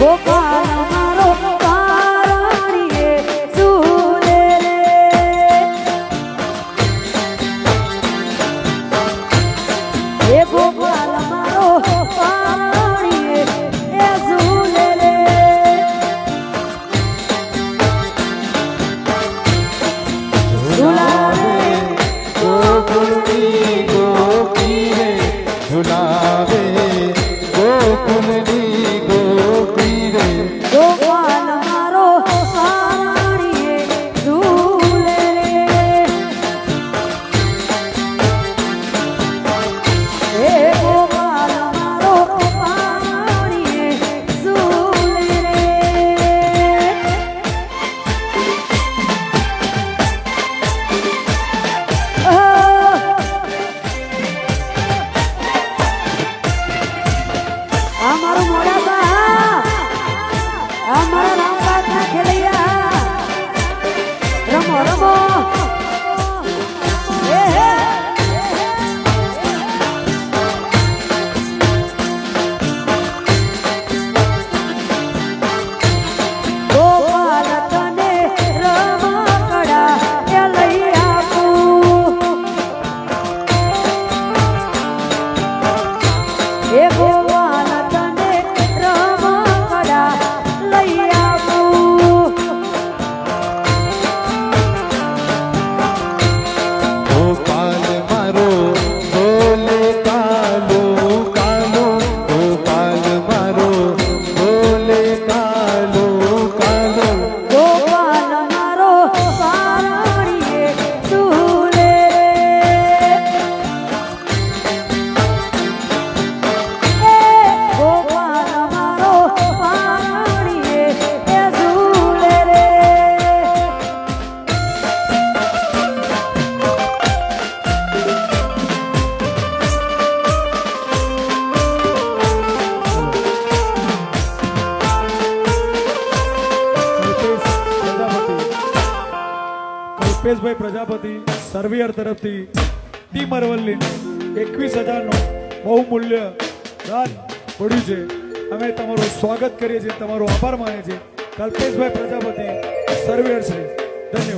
博博 Chegou! Kalpeshbhai Prajapati, સર્વિયર તરફથી team મરવલની એકવીસ હજારનો બહુ મૂલ્ય દાન પડ્યું છે. અમે તમારું સ્વાગત કરીએ છીએ, તમારો આભાર માનીએ છે કલ્પેશભાઈ પ્રજાપતિ, સર્વિયર છે ધન્યવાદ.